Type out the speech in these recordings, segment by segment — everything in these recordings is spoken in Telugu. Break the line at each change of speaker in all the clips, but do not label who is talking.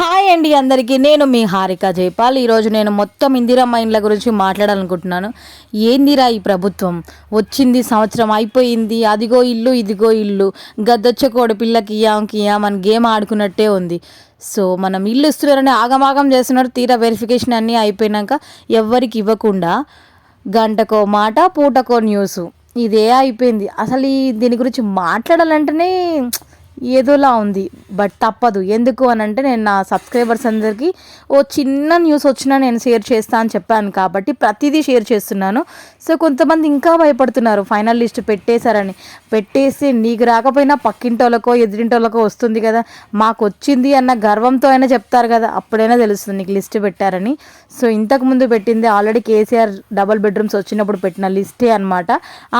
హాయ్ అండి అందరికీ. నేను మీ హారిక జైపాల్. ఈరోజు నేను మొత్తం ఇందిరమ్మ ఇండ్ల గురించి మాట్లాడాలనుకుంటున్నాను. ఏందిరా ఈ ప్రభుత్వం? వచ్చింది సంవత్సరం అయిపోయింది. అదిగో ఇల్లు ఇదిగో ఇల్లు. గద్దొచ్చ కోడి పిల్లకి ఇయ్యాం కియాం అని గేమ్ ఆడుకున్నట్టే ఉంది. సో మనం ఇల్లు ఇస్తున్నారని ఆగమాగం చేస్తున్నారు. తీరా వెరిఫికేషన్ అన్నీ అయిపోయినాక ఎవ్వరికి ఇవ్వకుండా గంటకో మాట పూటకో న్యూస్ ఇదే అయిపోయింది. అసలు ఈ దీని గురించి మాట్లాడాలంటేనే ఏదోలా ఉంది బట్ తప్పదు. ఎందుకు అని అంటే నేను నా సబ్స్క్రైబర్స్ అందరికీ ఓ చిన్న న్యూస్ వచ్చినా నేను షేర్ చేస్తా అని చెప్పాను కాబట్టి ప్రతిదీ షేర్ చేస్తున్నాను. సో కొంతమంది ఇంకా భయపడుతున్నారు ఫైనల్ లిస్ట్ పెట్టేశారని. పెట్టేసి నీకు రాకపోయినా పక్కింటోళ్ళకో ఎదిరింటోళ్ళకో వస్తుంది కదా మాకు వచ్చింది అన్న గర్వంతో అయినా చెప్తారు కదా అప్పుడైనా తెలుస్తుంది నీకు లిస్ట్ పెట్టారని. సో ఇంతకు ముందు పెట్టింది ఆల్రెడీ కేసీఆర్ డబల్ బెడ్రూమ్స్ వచ్చినప్పుడు పెట్టిన లిస్టే అనమాట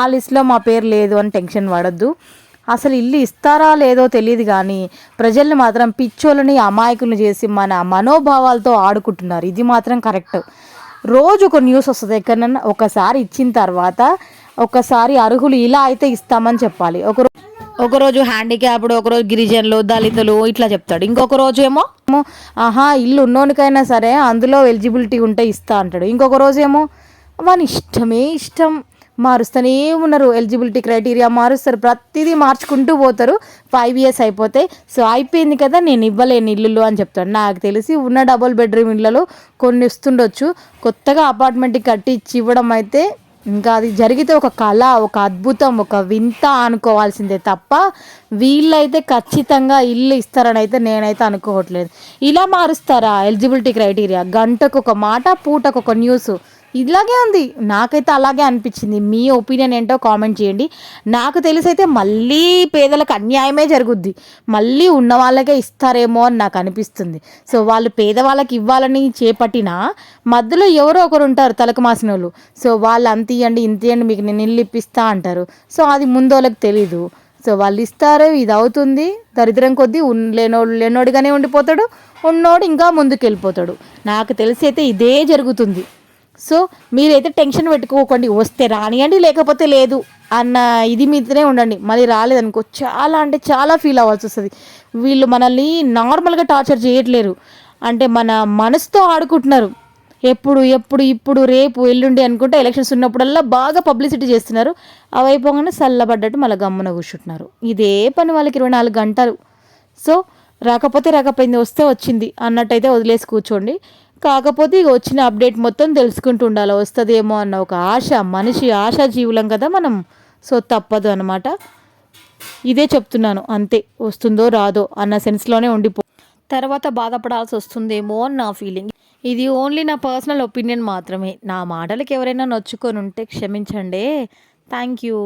ఆ లిస్ట్లో మా పేరు లేదు అని టెన్షన్ పడద్దు. అసలు ఇల్లు ఇస్తారా లేదో తెలియదు కానీ ప్రజల్ని మాత్రం పిచ్చోళ్ళని అమాయకులను చేసి మన మనోభావాలతో ఆడుకుంటున్నారు. ఇది మాత్రం కరెక్ట్. రోజు ఒక న్యూస్ వస్తుంది. ఎక్కడన్నా ఒకసారి ఇచ్చిన తర్వాత ఒకసారి అర్హులు ఇలా అయితే ఇస్తామని చెప్పాలి. ఒక ఒకరోజు హ్యాండిక్యాప్డ్ ఒకరోజు గిరిజనులు దళితులు ఇట్లా చెప్తాడు. ఇంకొక రోజు ఏమో, ఆహా ఇల్లు ఉన్నోనికైనా సరే అందులో ఎలిజిబిలిటీ ఉంటే ఇస్తా అంటాడు. ఇంకొక రోజు ఏమో వాని ఇష్టమే ఇష్టం. మారుస్తూనే ఉన్నారు. ఎలిజిబిలిటీ క్రైటీరియా మారుస్తారు. ప్రతిదీ మార్చుకుంటూ పోతారు. ఫైవ్ ఇయర్స్ అయిపోతే సో అయిపోయింది కదా నేను ఇవ్వలేను ఇల్లులు అని చెప్తాను నాకు తెలిసి ఉన్న డబుల్ బెడ్రూమ్ ఇళ్ళలో కొన్ని ఇస్తుండొచ్చు కొత్తగా అపార్ట్మెంట్కి కట్టి ఇచ్చి ఇవ్వడం అయితే ఇంకా అది జరిగితే ఒక కళ ఒక అద్భుతం ఒక వింత అనుకోవాల్సిందే తప్ప వీళ్ళైతే ఖచ్చితంగా ఇల్లు ఇస్తారని అయితే నేనైతే అనుకోవట్లేదు. ఇలా మారుస్తారా ఎలిజిబిలిటీ క్రైటీరియా? గంటకు ఒక మాట పూటకు ఒక న్యూస్. ఇలాగే ఉంది. నాకైతే అలాగే అనిపించింది. మీ ఒపీనియన్ ఏంటో కామెంట్ చేయండి. నాకు తెలిసి అయితే మళ్ళీ పేదలకు అన్యాయమే జరుగుద్ది. మళ్ళీ ఉన్న వాళ్ళకే ఇస్తారేమో అని నాకు అనిపిస్తుంది. సో వాళ్ళు పేదవాళ్ళకి ఇవ్వాలని చేపట్టినా మధ్యలో ఎవరో ఒకరు ఉంటారు తలకు మాసిన వాళ్ళు సో వాళ్ళు అంత ఇవ్వండి ఇంత ఇవ్వండి మీకు నేను ఇల్లు ఇప్పిస్తా అంటారు. సో అది ముందు వాళ్ళకి తెలీదు. సో వాళ్ళు ఇస్తారు ఇది అవుతుంది. దరిద్రం కొద్దీ ఉన్ లేనోడు లేనోడిగానే ఉండిపోతాడు. ఉన్నోడు ఇంకా ముందుకు వెళ్ళిపోతాడు నాకు తెలిసి అయితే ఇదే జరుగుతుంది. సో మీరైతే టెన్షన్ పెట్టుకోకండి వస్తే రానియండి లేకపోతే లేదు అన్న ఇది మీదనే ఉండండి. మళ్ళీ రాలేదనుకో చాలా అంటే చాలా ఫీల్ అవ్వాల్సి వస్తుంది. వీళ్ళు మనల్ని నార్మల్గా టార్చర్ చేయట్లేరు. అంటే మన మనసుతో ఆడుకుంటున్నారు. ఎప్పుడు ఎప్పుడు ఇప్పుడు రేపు ఎల్లుండి అనుకుంటే ఎలక్షన్స్ ఉన్నప్పుడల్లా బాగా పబ్లిసిటీ చేస్తున్నారు. అవి అయిపోగానే చల్లబడ్డట్టు మళ్ళీ గమ్మున కూర్చుంటున్నారు. ఇదే పని వాళ్ళకి ఇరవై నాలుగు గంటలు. సో రాకపోతే రాకపోయింది వస్తే వచ్చింది అన్నట్టయితే వదిలేసి కూర్చోండి. కాకపోతే ఇక వచ్చిన అప్డేట్ మొత్తం తెలుసుకుంటూ ఉండాలి వస్తుందేమో అన్న ఒక ఆశ మనిషి ఆశా జీవులం కదా మనం. సో తప్పదు అనమాట ఇదే చెప్తున్నాను అంతే వస్తుందో రాదో అన్న సెన్స్లోనే ఉండిపో. తర్వాత బాధపడాల్సి వస్తుందేమో అని నా ఫీలింగ్. ఇది ఓన్లీ నా పర్సనల్ ఒపీనియన్ మాత్రమే. నా మాటలకు ఎవరైనా నొచ్చుకొని ఉంటే క్షమించండి. Thank you.